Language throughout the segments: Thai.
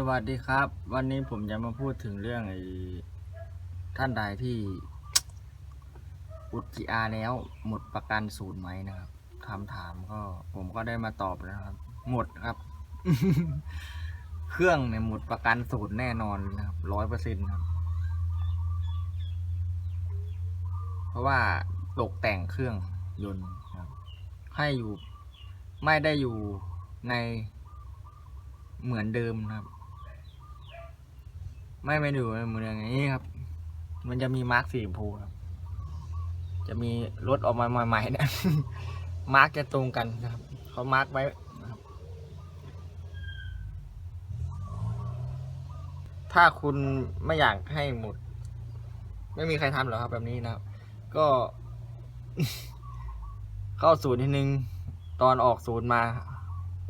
สวัสดีครับ วันนี้ผมจะมาพูดถึงเรื่องไอ้ท่านใดที่อุดจีอาแล้วหมดประกันศูนย์ไหมนะครับคำถามก็ผมก็ได้มาตอบแล้วครับ หมดครับ เครื่องเนี่ยหมดประกันศูนย์แน่นอนนะครับร้อยเปอร์เซ็นต์ครับ เพราะว่าตกแต่งเครื่องยนต์ครับให้อยู่ไม่ได้อยู่ในเหมือนเดิมนะครับ ไม่ไม่ดูเหมือนอย่างนี้ครับ มันจะมีมาร์กสีชมพูครับ จะมีรถออกมาใหม่ๆนี่ยมาร์กจะตรงกันนะครับ เขามาร์กไว้ถ้าคุณไม่อยากให้หมด ไม่มีใครทำหรอกครับแบบนี้นะครับ ก็ เข้าศูนย์ทีนึง ตอนออกศูนย์มา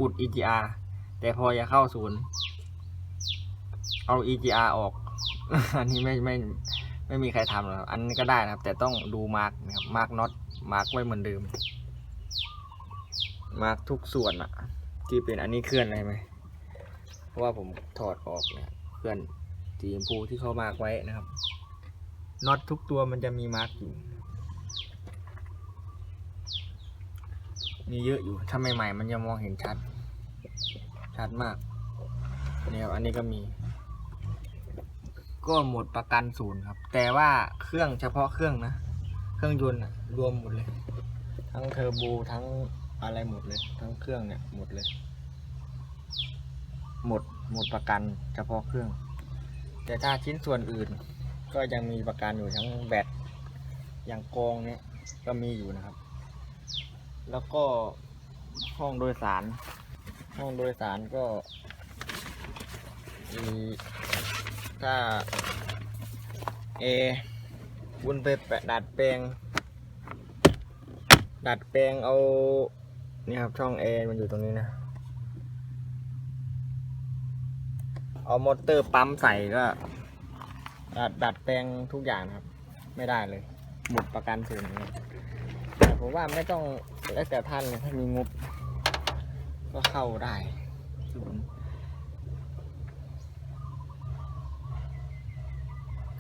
อุด EGR แต่พอจะเข้าศูนย์ เอา EGR ออก อันนี้ไม่ไม่ไม่มีใครทำหรอกครับ อันนี้ก็ได้นะครับ แต่ต้องดูมาร์กนะครับ มาร์กน็อต มาร์กไว้เหมือนเดิม มาร์กทุกส่วนอะที่เป็นอันนี้เคลื่อนอะไรไหม เพราะว่าผมถอดออกเนี่ยเคลื่อนสีชมพูที่เขามาร์กไว้นะครับ น็อตทุกตัวมันจะมีมาร์กอยู่ มีเยอะอยู่ ถ้าใหม่ๆมันจะมองเห็นชัด ชัดมากนี่ครับอันนี้ก็มี ก็หมดประกันศูนย์ครับ แต่ว่าเครื่องเฉพาะเครื่องนะ เครื่องยนต์นะรวมหมดเลย ทั้งเทอร์โบทั้งอะไรหมดเลย ทั้งเครื่องเนี่ยหมดเลย หมดหมดประกันเฉพาะเครื่อง แต่ถ้าชิ้นส่วนอื่น ก็ยังมีประกันอยู่ทั้งแบตอย่างกองเนี่ยก็มีอยู่นะครับ แล้วก็ห้องโดยสาร ห้องโดยสารก็มี ถ้าเอวุ้นไปแปดัดแปลง ดัดแปลงเอา นี่ครับช่องเอมันอยู่ตรงนี้นะ เอามอเตอร์ปั๊มใส่ก็ดัดดัดแปลงทุกอย่างครับ ไม่ได้เลย หมดประกันศูนย์แต่ผมว่าไม่ต้องแล้วแต่ท่านเลยถ้ามีงบ ก็เข้าได้ศูนย์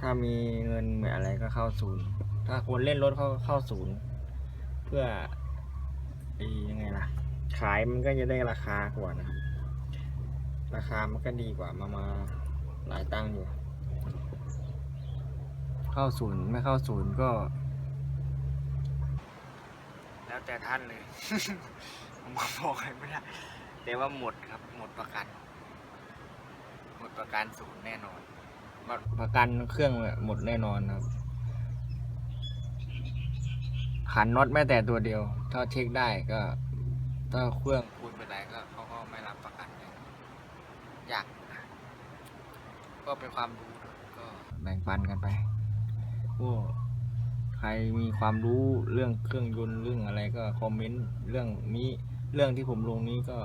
ถ้ามีเงินเหมือนอะไรก็เข้าศูนย์ ถ้าคนเล่นรถเขาเข้าศูนย์ เพื่อไอ้ยังไงล่ะ ขายมันก็จะได้ราคากว่านะครับ ราคามันก็ดีกว่ามามาหลายตังค์อยู่ เข้าศูนย์ไม่เข้าศูนย์ก็ แล้วแต่ท่านเลย ผมบอกอะไรไม่ได้แต่ว่าหมดครับ หมดประกัน หมดประกันศูนย์แน่นอน ประกันเครื่องหมดแน่นอนครับ ขันน็อตแม้แต่ตัวเดียว ถ้าเช็คได้ก็ถ้าเครื่องคูณไปไหนก็เขาก็ไม่รับประกันเลยยาก ก็เป็นความรู้ก็แบ่งปันกันไปโอ้ใครมีความรู้เรื่องเครื่องยนต์เรื่องอะไรก็คอมเมนต์เรื่องนี้เรื่องที่ผมลงนี้ก็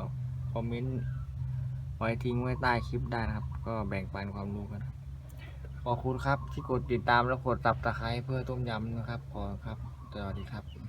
คอมเมนต์ไว้ทิ้งไว้ใต้คลิปได้นะครับ ก็แบ่งปันความรู้กันครับ ขอบคุณครับที่กดติดตามและกดตับตะไคร้เพื่อต้มยำนะครับขอครับสวัสดีครับ